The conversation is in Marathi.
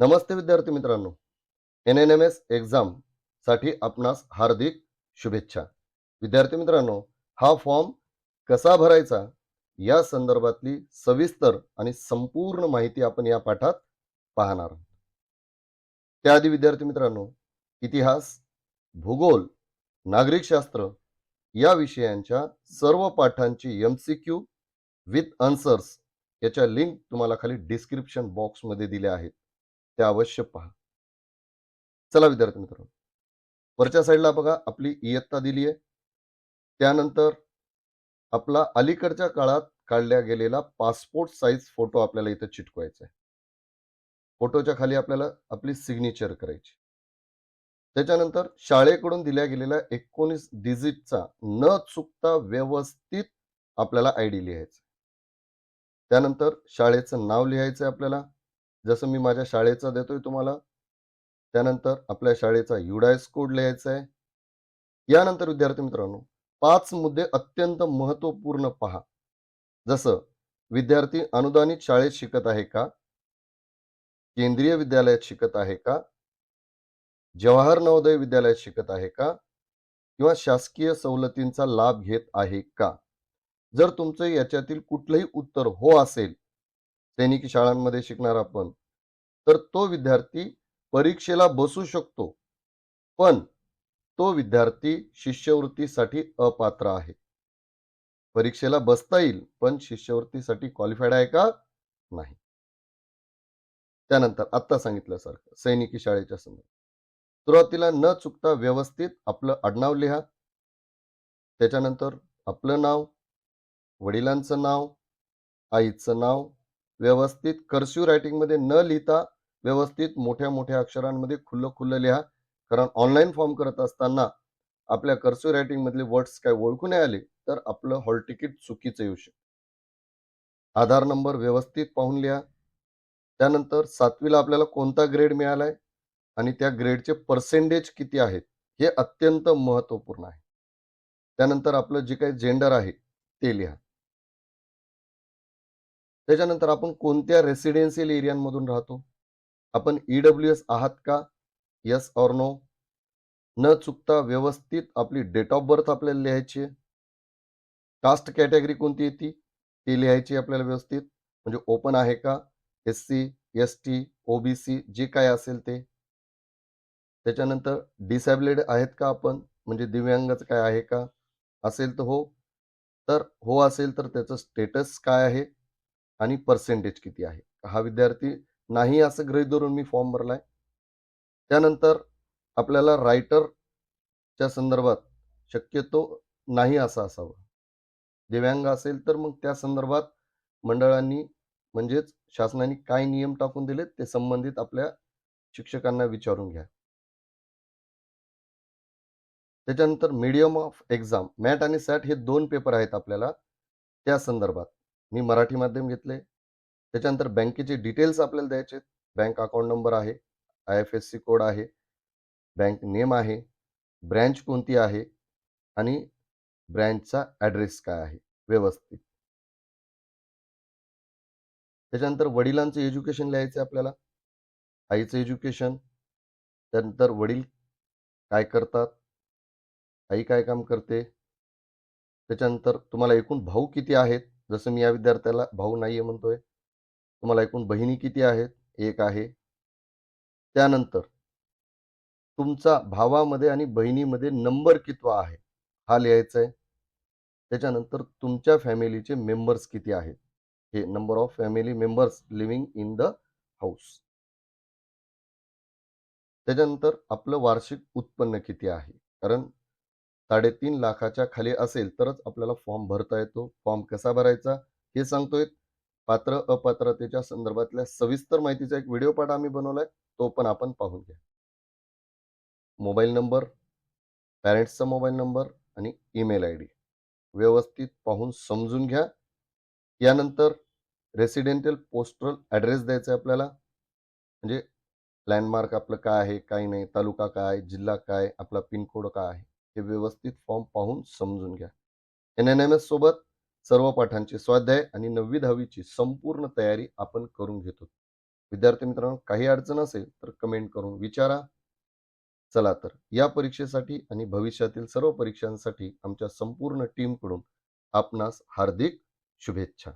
नमस्ते विद्यार्थी मित्रांनो. एन एन एम एस एक्झामसाठी आपणास हार्दिक शुभेच्छा. विद्यार्थी मित्रांनो हा फॉर्म कसा भरायचा? या संदर्भातली सविस्तर आणि संपूर्ण माहिती आपण या पाठात पाहणार आहोत. त्याआधी विद्यार्थी मित्रांनो इतिहास भूगोल नागरिकशास्त्र या विषयांच्या सर्व पाठांची M C Q with answers याच्या लिंक तुम्हाला खाली डिस्क्रिप्शन बॉक्समध्ये दिल्या आहेत. ते अवश्य पहा. चला विद्यार्थी मित्रांनो वरच्या साईडला बघा आपली इयत्ता दिली आहे. त्यानंतर आपला अलीकडच्या काळात काढल्या गेलेला पासपोर्ट साईज फोटो आपल्याला इथं चिटकवायचा आहे. फोटोच्या खाली आपल्याला आपली सिग्नेचर करायची. त्याच्यानंतर शाळेकडून दिल्या गेलेल्या एकोणीस डिजिटचा न चुकता व्यवस्थित आपल्याला आय डी लिहायचा त्यानंतर शाळेचं नाव लिहायचं आहे आपल्याला. जसं मी माझ्या शाळेचा देतोय तुम्हाला त्यानंतर आपल्या शाळेचा युडायस कोड लिहायचा आहे. यानंतर विद्यार्थी मित्रांनो पाच मुद्दे अत्यंत महत्त्वपूर्ण पहा. जसं विद्यार्थी अनुदानित शाळेत शिकत आहे का? केंद्रीय विद्यालयात शिकत आहे का? जवाहर नवोदय विद्यालयात शिकत आहे का? किंवा शासकीय सवलतींचा लाभ घेत आहे का? जर तुमचं याच्यातील कुठलंही उत्तर हो असेल सैनिकी शाळांमध्ये शिकणार आपण. तर तो विद्यार्थी परीक्षेला बसू शकतो. पण तो विद्यार्थी शिष्यवृत्तीसाठी अपात्र आहे. परीक्षेला बसता येईल पण शिष्यवृत्तीसाठी क्वालिफाईड आहे का? नाही. त्यानंतर आत्ता सांगितल्यासारखं सैनिकी शाळेच्या संदर्भात सुरुवातीला न चुकता व्यवस्थित आपलं आडनाव लिहा. त्याच्यानंतर आपलं नाव वडिलांचं नाव आईचं नाव व्यवस्थित कर्स्यू रायटिंगमध्ये न लिहिता व्यवस्थित मोठ्या मोठ्या अक्षरांमध्ये खुल्लं खुल्लं लिहा. कारण ऑनलाईन फॉर्म करत असताना आपल्या कर्सिव्ह रायटिंग मधले वर्ड्स काय ओळखू नाही आले तर आपलं हॉल तिकीट चुकीचं येऊ शकतं. आधार नंबर व्यवस्थित पाहून लिहा. त्यानंतर सातवीला आपल्याला कोणता ग्रेड मिळालाय आणि त्या ग्रेडचे पर्सेंटेज किती आहेत हे अत्यंत महत्त्वपूर्ण आहे. त्यानंतर आपलं जे काही जेंडर आहे ते लिहा. त्याच्यानंतर आपण कोणत्या रेसिडेन्शियल एरियांमधून राहतो? आपण ईडब्ल्यू एस आहात का? यस ऑर नो न चुकता व्यवस्थित आपली डेट ऑफ बर्थ आपल्याला लिहायची आहे. कास्ट कॅटेगरी कोणती येते ती? लिहायची आपल्याला व्यवस्थित. म्हणजे ओपन आहे का? S C S T OBC जे काय असेल ते. त्याच्यानंतर डिसॅबिलिड आहेत का आपण? म्हणजे दिव्यांगाचं काय आहे का? असेल तर हो. तर हो असेल तर त्याचं स्टेटस काय आहे? आणि पर्सेंटेज किती आहे? हा विद्यार्थी नाही असं गृहित धरून मी फॉर्म भरलाय. त्यानंतर आपल्याला रायटरच्या संदर्भात शक्यतो नाही असं असावं. दिव्यांग असेल तर मग त्या संदर्भात मंडळांनी म्हणजेच शासनाने काय नियम टाकून दिलेत ते संबंधित आपल्या शिक्षकांना विचारून घ्या. त्याच्यानंतर मीडियम ऑफ एक्झाम मॅट आणि सॅट हे दोन पेपर आहेत आपल्याला त्या संदर्भात. मी मराठी माध्यम घेतले. त्याच्यानंतर बँकेचे डिटेल्स आपल्याला द्यायचे बँक अकाउंट नंबर आहे. I F S C code आहे. बँक नेम आहे. ब्रँच कोणती आहे? आणि ब्रँचचा ॲड्रेस काय आहे? व्यवस्थित. त्याच्यानंतर वडिलांचं एज्युकेशन लिहायचं आपल्याला. आईचं एज्युकेशन त्यानंतर वडील काय करतात? आई काय काम करते? त्याच्यानंतर तुम्हाला एकूण भाऊ किती आहेत? जसं मी या विद्यार्थ्याला भाऊ नाहीये म्हणतोय तुम्हाला एकूण बहिणी किती आहेत? एक आहे. त्यानंतर तुमचा भावामध्ये आणि बहिणीमध्ये नंबर कितवा आहे? हा लिहायचा आहे त्याच्यानंतर तुमच्या फॅमिलीचे मेंबर्स किती आहेत? हे number of family members living in the house. त्याच्यानंतर आपलं वार्षिक उत्पन्न किती आहे? कारण साडेतीन लाखाच्या खाली असेल तरच आपल्याला फॉर्म भरता येतो. फॉर्म कसा भरायचा? हे सांगतोय पात्र अपात्रतेच्या संदर्भातल्या सविस्तर माहितीचा एक व्हिडिओ पाठ आम्ही बनवलाय. तो पण आपण पाहून घ्या. मोबाईल नंबर पॅरेंट्सचा मोबाईल नंबर आणि ईमेल आय डी. व्यवस्थित पाहून समजून घ्या. यानंतर रेसिडेंटल पोस्टल ॲड्रेस द्यायचा आहे आपल्याला. म्हणजे लँडमार्क आपलं काय आहे काय नाही तालुका काय जिल्हा काय आपला पिनकोड काय आहे. हे व्यवस्थित फॉर्म पाहून समजून घ्या. एन एन एम एस सोबत सर्व पाठांचे स्वाध्याय आणि नववी दहावीची संपूर्ण तयारी आपण करून घेतो. विद्यार्थी मित्रांनो काही अडचण असेल तर कमेंट करून विचारा. चला तर या परीक्षेसाठी आणि भविष्यातील सर्व परीक्षांसाठी आमच्या संपूर्ण टीमकडून आपणास हार्दिक शुभेच्छा.